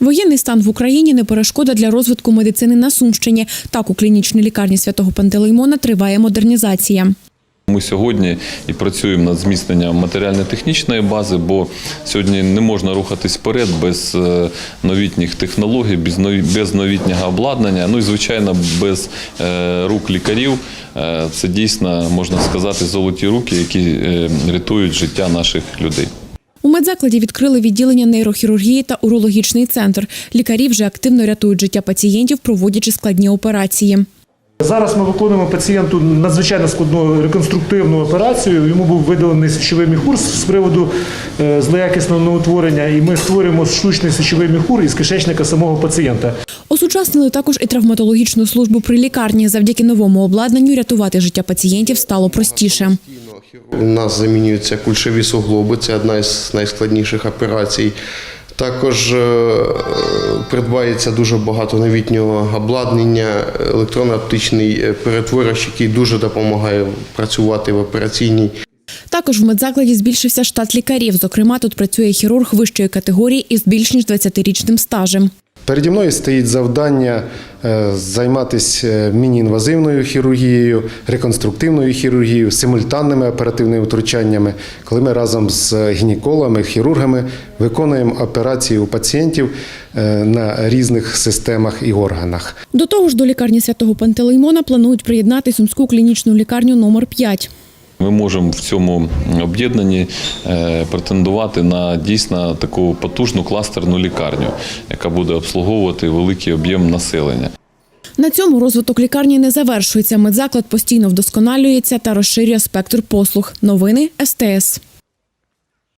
Воєнний стан в Україні не перешкода для розвитку медицини на Сумщині. Так у клінічній лікарні святого Пантелеймона триває модернізація. Ми сьогодні і працюємо над зміцненням матеріально-технічної бази, бо сьогодні не можна рухатись вперед без е, новітніх технологій, без новітнього обладнання. Ну і звичайно, без е, рук лікарів. Е, Це дійсно можна сказати золоті руки, які рятують життя наших людей. У медзакладі відкрили відділення нейрохірургії та урологічний центр. Лікарі вже активно рятують життя пацієнтів, проводячи складні операції. Зараз ми виконуємо пацієнту надзвичайно складну реконструктивну операцію. Йому був видалений сечовий міхур з приводу е, злоякісного новотворення, і ми створюємо штучний сечовий міхур із кишечника самого пацієнта. Осучаснили також і травматологічну службу при лікарні. Завдяки новому обладнанню рятувати життя пацієнтів стало простіше. У нас замінюються кульшові суглоби, це одна із найскладніших операцій. Також е, придбається дуже багато новітнього обладнання, електронно-оптичний е, перетворювач, який дуже допомагає працювати в операційній. Також в медзакладі збільшився штат лікарів. Зокрема, тут працює хірург вищої категорії із більш ніж 20-річним стажем. Переді мною стоїть завдання е, займатися міні-інвазивною хірургією, реконструктивною хірургією, симультанними оперативними втручаннями, коли ми разом з гінекологами, хірургами виконуємо операції у пацієнтів е, на різних системах і органах. До того ж, до лікарні святого Пантелеймона планують приєднати сумську клінічну лікарню номер 5 Ми можемо в цьому об'єднанні е, претендувати на дійсно таку потужну кластерну лікарню, яка буде обслуговувати великий об'єм населення. На цьому розвиток лікарні не завершується. Медзаклад постійно вдосконалюється та розширює спектр послуг. Новини СТС.